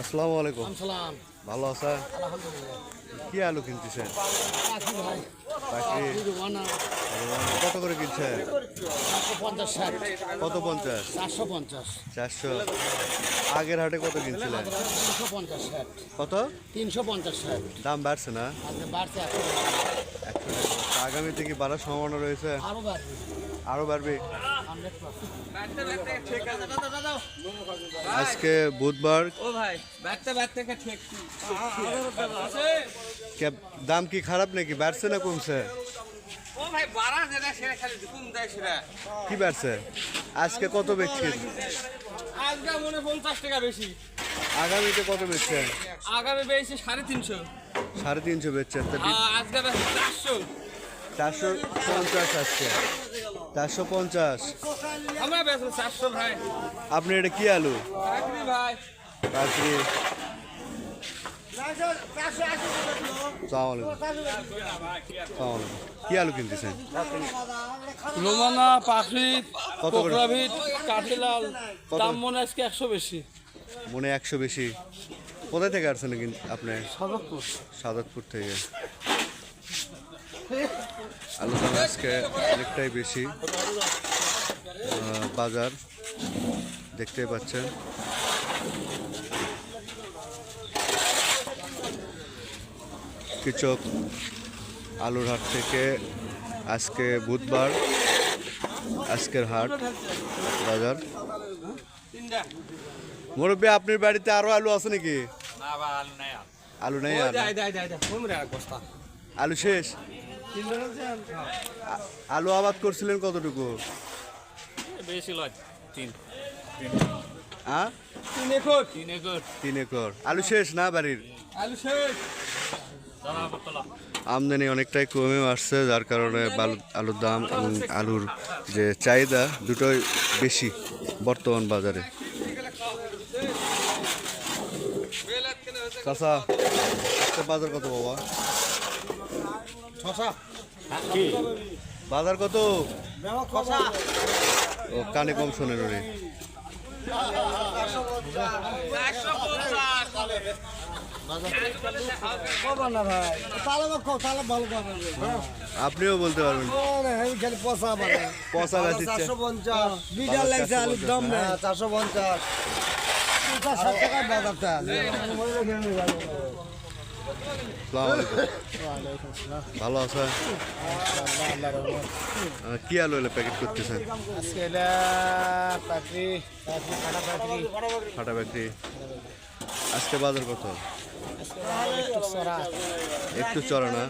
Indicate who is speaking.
Speaker 1: আসসালামু আলাইকুম। ভালো আছে
Speaker 2: আলহামদুলিল্লাহ।
Speaker 1: কি আলু কিনতেছেন? কত করে কিনছে
Speaker 2: পঞ্চাশ ষাট।
Speaker 1: কত পঞ্চাশ?
Speaker 2: চারশো পঞ্চাশ।
Speaker 1: চারশো। আগের হাটে কত কিনছিলেন? কত?
Speaker 2: তিনশো পঞ্চাশ
Speaker 1: দাম বাড়ছে না?
Speaker 2: বাড়ছে একশো
Speaker 1: একশো টাকা। আগামীতে কি বাড়ার সম্ভাবনা রয়েছে?
Speaker 2: বাড়বে।
Speaker 1: আরও বাড়বে? আজকে বুধবার দাম কি খারাপ নাকি? বাড়ছে না কমছে? কি বাড়ছে? আজকে কত বেচছেন
Speaker 3: আজকে মনে পঞ্চাশ টাকা বেশি।
Speaker 1: আগামীতে কত বেচছেন
Speaker 3: আগামী বেশি সাড়ে তিনশো।
Speaker 1: সাড়ে তিনশো বেচছেন।
Speaker 3: আজকে চারশো।
Speaker 1: চারশো পঞ্চাশ আসছে। চারশো পঞ্চাশ।
Speaker 3: চারশো ভাই।
Speaker 1: আপনি এটা কি আলু? সালামালাইকুম। কি আলু কিনতেছেন?
Speaker 4: রোমানা পাখি? কোকরাভিট কাঠিলাল। দাম মনে আজকে একশো বেশি।
Speaker 1: মনে একশো বেশি। কোথায় থেকে আসছেন কিন আপনি?
Speaker 4: সদরপুর
Speaker 1: সাদতপুর থেকে। আলু দাম আজকে অনেকটাই বেশি। আহ, বাজার দেখতেই পাচ্ছেন। কৃষক আলুর হাট থেকে আজকে বুধবার আজকের হাট বাজার। মুরব্বী আপনার বাড়িতে আরও আলু আছে নাকি?
Speaker 3: আলু নাই
Speaker 1: আলু শেষ? আলু আবাদ করছিলেন কতটুকু?
Speaker 4: বেশি লয় তিন।
Speaker 1: হ্যাঁ?
Speaker 3: তিন একর।
Speaker 4: তিন একর।
Speaker 1: তিন একর। আলু শেষ না বাড়ির?
Speaker 3: আলু শেষ।
Speaker 1: আমদানি অনেকটাই কমে আসছে যার কারণে আলুর দাম এবং আলুর যে চাহিদা দুটোই বেশি বর্তমান বাজারে। চাষা বাজার কত বাবা? বাজার কত? ও কানে কম শোনেন রে
Speaker 2: না ভাই তাহলে তাহলে ভালো পাবেন
Speaker 1: আপনিও বলতে পারবেন
Speaker 2: পচা
Speaker 1: পচা
Speaker 2: পঞ্চাশ লাগছে আলুর দাম চারশো পঞ্চাশ। বাজারটা
Speaker 1: ভালো আছে কি আলু এলে প্যাকেট করতেছেন
Speaker 2: আজকে
Speaker 1: ফাটা বাজার কত
Speaker 2: একটু
Speaker 1: চড়া না